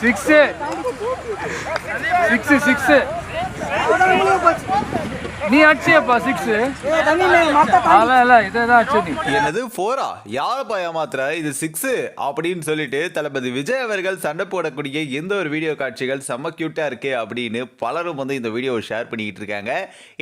Six six six நீ அடிச்சியப்பா six இல்ல இல்ல இதேதான் அடிச்ச நீ. என்னது ஃபோரா யாரப்பா ஏமாத்துற? இது சிக்ஸ் அப்படின்னு சொல்லிட்டு தளபதி விஜய் அவர்கள் சண்டை போடக்கூடிய எந்த ஒரு வீடியோ காட்சிகள் செம்ம கியூட்டா இருக்கு அப்படின்னு பலரும் வந்து இந்த வீடியோவை ஷேர் பண்ணிக்கிட்டு இருக்காங்க.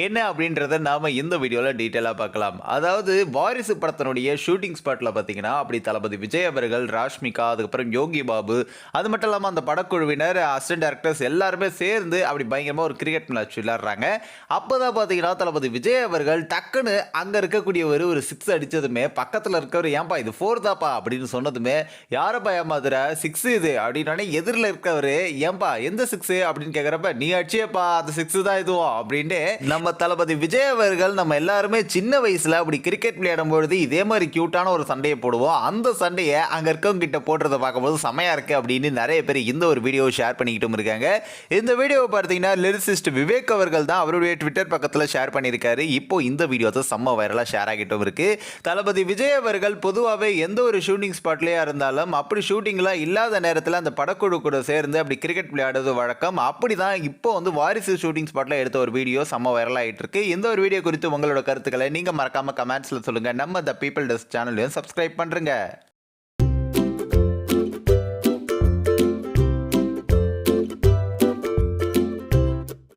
என்ன அப்படின்றத நாம இந்த வீடியோவில் டீட்டெயிலாக பார்க்கலாம். அதாவது வாரிசு படத்தினுடைய ஷூட்டிங் ஸ்பாட்ல பார்த்தீங்கன்னா அப்படி தளபதி விஜய் அவர்கள் ராஷ்மிகா அதுக்கப்புறம் யோகி பாபு அது மட்டும் இல்லாமல் அந்த படக்குழுவினர் அசிஸ்டன்ட் டேரக்டர்ஸ் எல்லாருமே சேர்ந்து அப்படி பயங்கரமாக ஒரு கிரிக்கெட் மேட்ச் விளையாடுறாங்க. அப்போதான் பார்த்தீங்கன்னா தளபதி விஜய் அவர்கள் டக்குன்னு அங்கே இருக்கக்கூடியவர் ஒரு சிக்ஸ் அடித்ததுமே பக்கத்தில் இருக்கவர் ஏன்பா இது ஃபோர் தாப்பா? அப்படின்னு சொன்னதுமே யாரப்பா ஏமாத்துற? சிக்ஸ் இது? அப்படின்னானே எதிரில் இருக்கவர் ஏன்பா எந்த சிக்ஸ் அப்படின்னு கேட்குறப்ப நீ அடிச்சியப்பா அந்த சிக்ஸ் தான் இதுவும். அப்படின்ட்டு நம்ம தளபதி விஜய் அவர்கள் நம்ம எல்லாருமே சின்ன வயசுல அப்படி கிரிக்கெட் விளையாடும் பொழுது இதே மாதிரி க்யூட்டான ஒரு சண்டையை போடுவோம். அந்த சண்டையை அங்க இருக்கவங்க கிட்ட போடுறத பார்க்கும்போது செமையாக இருக்கு அப்படின்னு நிறைய பேர் இந்த ஒரு வீடியோ ஷேர் பண்ணிக்கிட்டும் இருக்காங்க. இந்த வீடியோவை பார்த்தீங்கன்னா லிரிசிஸ்ட் விவேக் அவர்கள் தான் அவருடைய ட்விட்டர் பக்கத்தில் ஷேர் பண்ணியிருக்காரு. இப்போ இந்த வீடியோ தான் செம்ம வைரலாக ஷேர் ஆகிட்டும் இருக்கு. தளபதி விஜய் அவர்கள் பொதுவாகவே எந்த ஒரு ஷூட்டிங் ஸ்பாட்லேயே இருந்தாலும் அப்படி ஷூட்டிங்லாம் இல்லாத நேரத்தில் அந்த படக்குழு கூட சேர்ந்து அப்படி கிரிக்கெட் விளையாடுறது வழக்கம். அப்படி தான் இப்போ வந்து வாரிசு ஷூட்டிங் ஸ்பாட்டில் எடுத்த ஒரு வீடியோ செம்ம வைரலாகிட்டு இருக்கு. இந்த ஒரு வீடியோ குறித்து உங்களோட கருத்துக்களை நீங்கள் மறக்காமல் கமெண்ட்ஸில் சொல்லுங்கள் நம்ம த பீப்புள் டெஸ்ட் சேனலையும் சப்ஸ்கிரைப் பண்ணுறங்க